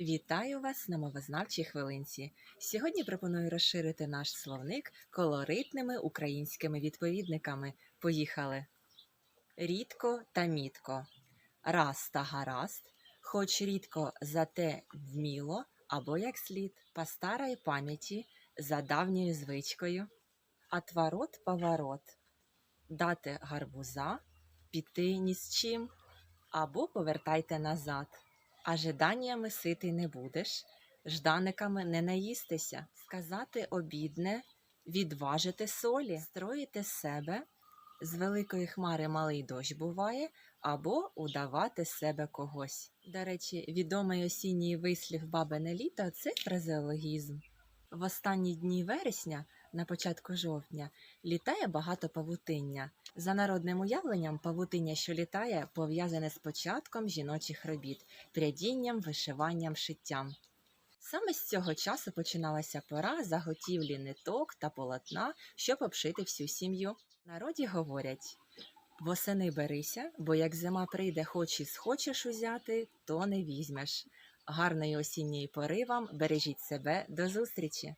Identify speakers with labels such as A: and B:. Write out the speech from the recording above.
A: Вітаю вас на мовознавчій хвилинці. Сьогодні пропоную розширити наш словник колоритними українськими відповідниками. Поїхали. Рідко та мітко. Раз та гаразд, хоч рідко зате вміло, або як слід, по старої пам'яті, за давньою звичкою. Отворот поворот. Дати гарбуза, піти ні з чим, або повертайте назад. Ожиданнями ситий не будеш, жданиками не наїстися, сказати обідне, відважити солі, строїти себе, з великої хмари малий дощ буває, або удавати себе когось. До речі, відомий осінній вислів бабине літо це фразеологізм. В останні дні вересня, на початку жовтня, літає багато павутиння. За народним уявленням, павутиння, що літає, пов'язане з початком жіночих робіт, прядінням, вишиванням, шиттям. Саме з цього часу починалася пора заготівлі ниток та полотна, щоб обшити всю сім'ю. Народі говорять: восени берися, бо як зима прийде, хоч і схочеш узяти, то не візьмеш. Гарної осінньої пори вам, бережіть себе, до зустрічі!